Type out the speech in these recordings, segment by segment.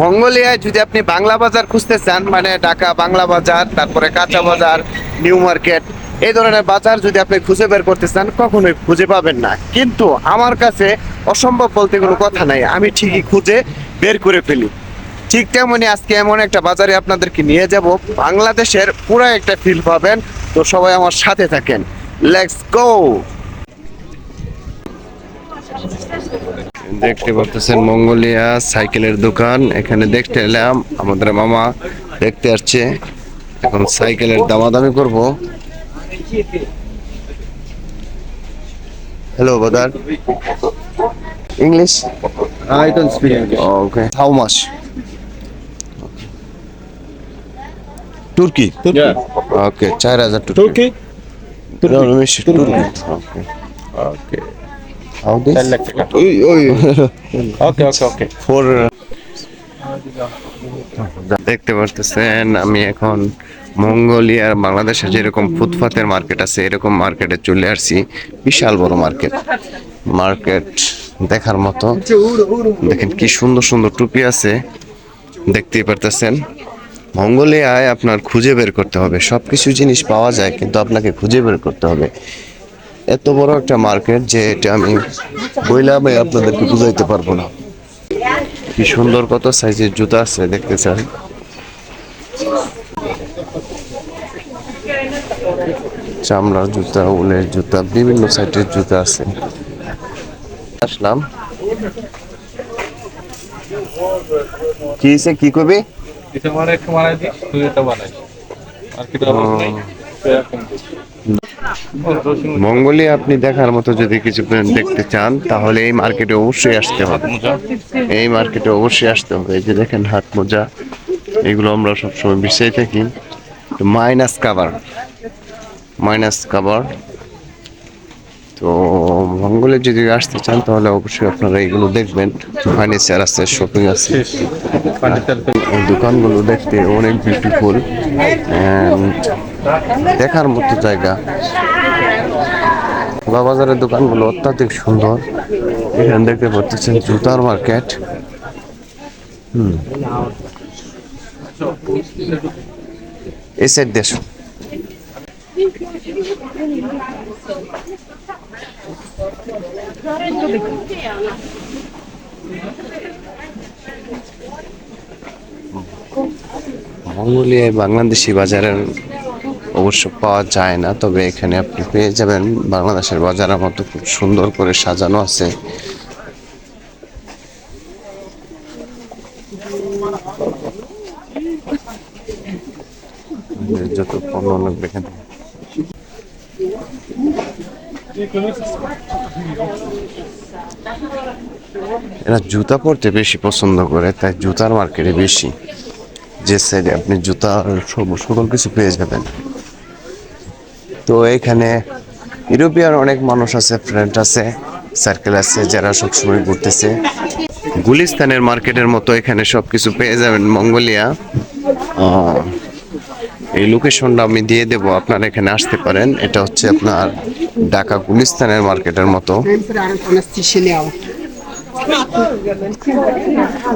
মঙ্গোলিয়ায় যদি আপনি বাংলা বাজার খুঁজতে চান মানে ঢাকা, বাংলা বাজার, তারপরে কাঁচা বাজার, নিউ মার্কেট, এই ধরনের বাজার যদি আপনি খুঁজে বের করতে চান, কখনোই খুঁজে পাবেন না। কিন্তু আমার কাছে অসম্ভব বলতে কোনো কথা নাই, আমি ঠিকই খুঁজে বের করে ফেলি। ঠিক তেমনই আজকে এমন একটা বাজারে আপনাদেরকে নিয়ে যাব, বাংলাদেশের পুরো একটা ফিল পাবেন। তো সবাই আমার সাথে থাকেন। লেটস গো দেখতে পাচ্ছেন মঙ্গোলিয়া সাইকেলের দোকান। এখানে দেখতে এলাম আমাদের মামা দেখতে আসছে। এখন সাইকেলের দামাদামি করব। Hello brother English don't speak English. Okay how much তুর্কি ওকে চার হাজার তুর্কি Turkey? No, no, How this? Ten lakh টাকা। ওই ওই Okay, okay, okay. ফোর দেখতে পারতেছেন আমি এখন মঙ্গোলিয়ার বাংলাদেশে যেরকম ফুটপাতের মার্কেট আছে এরকম মার্কেটে চলে আসছি। বিশাল বড় মার্কেট মার্কেট দেখার মতো। দেখেন কি সুন্দর সুন্দর টুপি আছে। দেখতেই পারতেছেন। মঙ্গোলিয়ায় আপনার খুঁজে বের করতে হবে। সব কিছু জিনিস পাওয়া যায় কিন্তু আপনাকে খুঁজে বের করতে হবে। এত বড় একটা মার্কেট যে এটা আমি বইলাম আপনাদেরকে বুঝাইতে পারব না। কি সুন্দর কত সাইজের জুতা আছে দেখতে চান চামড়ার জুতা উলের জুতা বিভিন্ন সাইজের জুতা আছে। আসলাম। কি কি কবি এটা মানে একটু বানাই দিস তুই এটা বানাই। আর কি মঙ্গোলিয়া আপনি দেখার মতো যদি কিছু দেখতে চান তাহলে এই মার্কেটে অবশ্যই আসতে হবে। এই মার্কেটে অবশ্যই আসতে হবে। এই যে দেখেন হাত মোজা এগুলো আমরা সবসময় বিষয় থাকি। মাইনাস কাভার মাইনাস কাভার তো মঙ্গলে যদি আসতে চান তাহলে অবশ্যই আপনারা এগুলো দেখবেন। ফার্নিচার আছে শপিং আছে। দোকানগুলো দেখতে অনেক বিউটিফুল দেখার মতো জায়গা। বাজারের দোকানগুলো অত্যাধিক সুন্দর। এখানে দেখতে পাচ্ছেন জুতার মার্কেট। হুম। এই সাইড দেশ মঙ্গোলিয়ায় বাংলাদেশি বাজারের অবশ্য পাওয়া যায় না, তবে এখানে আপনি পেয়ে যাবেন। বাংলাদেশের বাজারের মতো খুব সুন্দর করে সাজানো আছে। যত এরা জুতা পরতে বেশি পছন্দ করে, তাই জুতার মার্কেটে বেশি। যে সাইডে আপনি জুতা সকল কিছু পেয়ে যাবেন। তো এখানে ইউরোপিয়ান অনেক মানুষ আছে ফ্রেন্ড আছে সার্কেল আছে, যারা সবসময় ঘুরতেছে। গুলিস্তানের মার্কেটের মতো এখানে সবকিছু পেয়ে যাবেন মঙ্গোলিয়া। এই লোকেশনটা আমি দিয়ে দেব, আপনারা এখানে আসতে পারেন। এটা হচ্ছে আপনার ঢাকা গুলিস্তানের মার্কেটের মতো.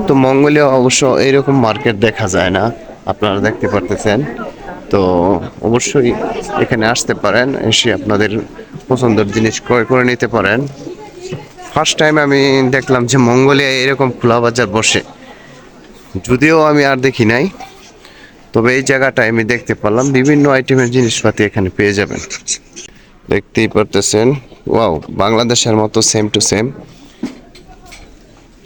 তো মঙ্গলীয় অবশ্য এইরকম মার্কেট দেখা যায় না, আপনারা দেখতে পারতেছেন। তো অবশ্যই এখানে আসতে পারেন, এসে আপনাদের পছন্দের জিনিস ক্রয় করে নিতে পারেন। ফার্স্ট টাইম আমি দেখলাম যে মঙ্গলিয়ায় এরকম খোলা বাজার বসে। যদিও আমি আর দেখি নাই, তবে এই জায়গাটায় আমি দেখতে পারলাম বিভিন্ন আইটেমের জিনিসপাতি এখানে পেয়ে যাবেন। দেখতেই পারতেছেন ওয়াও বাংলাদেশের মতো সেম টু সেম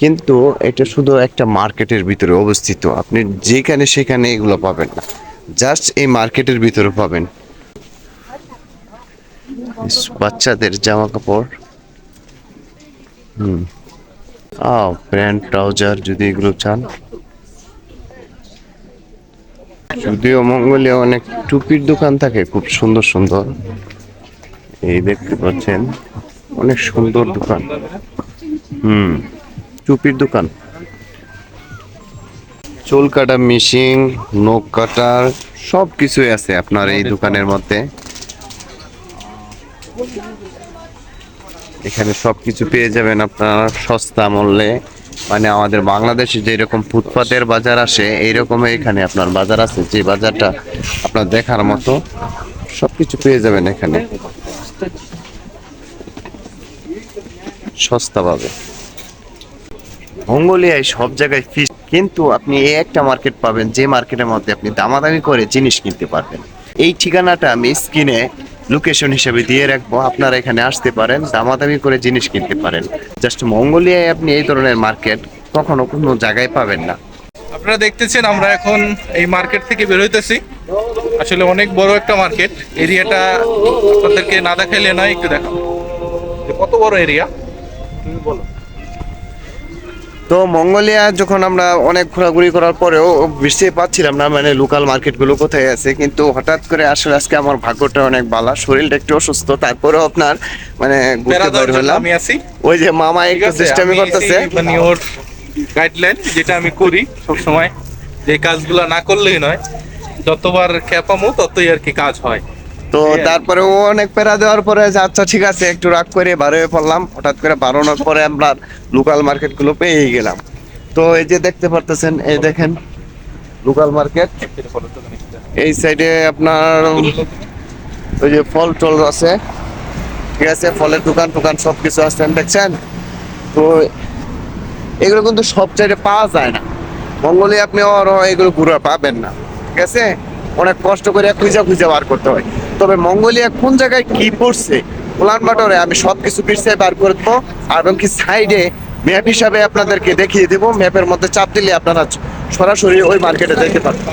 কিন্তু এটা শুধু একটা মার্কেটের ভিতরে অবস্থিত, আপনি যেখানে সেখানে এগুলো পাবেন না। জাস্ট এই মার্কেটের ভিতরে পাবেন। বাচ্চাদের জামা কাপড়। হুম। আও প্যান্ট ট্রাউজার যদি এগুলো চান। যদিও মঙ্গলীয় অনেক টুপির দোকান থাকে, খুব সুন্দর সুন্দর। এই দেখতে পাচ্ছেন, অনেক সুন্দর দোকান। হুম, টুপির দোকান। চুল কাটা মেশিন, নখ কাটার সব কিছুই আছে আপনার এই দোকানের মধ্যে। এখানে সব কিছু পেয়ে যাবেন আপনার সস্তা মূল্যে। মানে আমাদের বাংলাদেশে যেরকম ফুটপাতের বাজার আসে এইরকম এখানে আপনার বাজার আছে, যে বাজারটা আপনার দেখার মতো। সবকিছু পেয়ে যাবেন এখানে। সস্তা পাবে মঙ্গোলিয়ায় সব জায়গায় ফিস কিন্তু আপনি এই একটা মার্কেট পাবেন, যে মার্কেটের মধ্যে আপনি দামাদামি করে জিনিস কিনতে পারবেন। এই ঠিকানাটা আমি স্ক্রিনে লোকেশন হিসেবে দিয়ে রাখব, আপনারা এখানে আসতে পারেন, দামাদামি করে জিনিস কিনতে পারেন। জাস্ট মঙ্গোলিয়ায় আপনি এই ধরনের মার্কেট কখনো কোনো জায়গায় পাবেন না। আপনারা দেখতেছেন, আমরা এখন এই মার্কেট থেকে বের হইতেছি। আসলে অনেক বড় একটা মার্কেট এরিয়াটা আপনাদেরকে না দেখাইলে নয় একটু দেখাবো। কত বড় এরিয়া তুমি বলো। তো মঙ্গোলিয়া যখন আমরা অনেক ঘোরাঘুরি করার পরেও বুঝতে পারছিলাম না মানে লোকাল মার্কেটগুলো কোথায় আছে কিন্তু হঠাৎ করে আসলে আজকে আমার ভাগ্যটা অনেক বালা শরীরটা একটু অসুস্থ তারপরেও আপনার মানে ঘুরতে বের হলাম। ওই যে মামা একটু সিস্টেমই করতেছে। মানে ওর গাইডলাইন যেটা আমি করি সব সময় যে কাজগুলো না করলেই নয় যতবার খেপামো ততই আর কি কাজ হয়। তো। তারপরে ও অনেক পেরা দেওয়ার পরে যে আচ্ছা ঠিক আছে একটু রাগ করে বার হয়ে পড়লাম। হঠাৎ করে বাড়ানোর পরে আমরা লোকাল মার্কেটগুলো পেয়ে গেলাম। তো এই যে দেখতে পারতেছেন এই দেখেন লোকাল মার্কেট এই সাইডে আপনার ওই যে ফল টল আছে। ঠিক আছে ফলের দোকান টোকান সব কিছু আছে দেখছেন? তো এগুলো কিন্তু সব জায়গায় পাওয়া যায় না। মঙ্গলে আপনি আর এগুলো ঘুরে পাবেন না। ঠিক আছে? অনেক কষ্ট করে খুঁজে খুঁজে বার করতে হয়। তবে মঙ্গোলিয়া কোন জায়গায় কি পড়ছে, উলান বাটরে আমি সব কিছু পিছিয়ে বার করে দেবো আর এবং কি সাইডে ম্যাপ হিসাবে আপনাদেরকে দেখিয়ে দেবো। ম্যাপের মধ্যে চাপ দিলে আপনারা সরাসরি ওই মার্কেটে দেখতে পারবেন।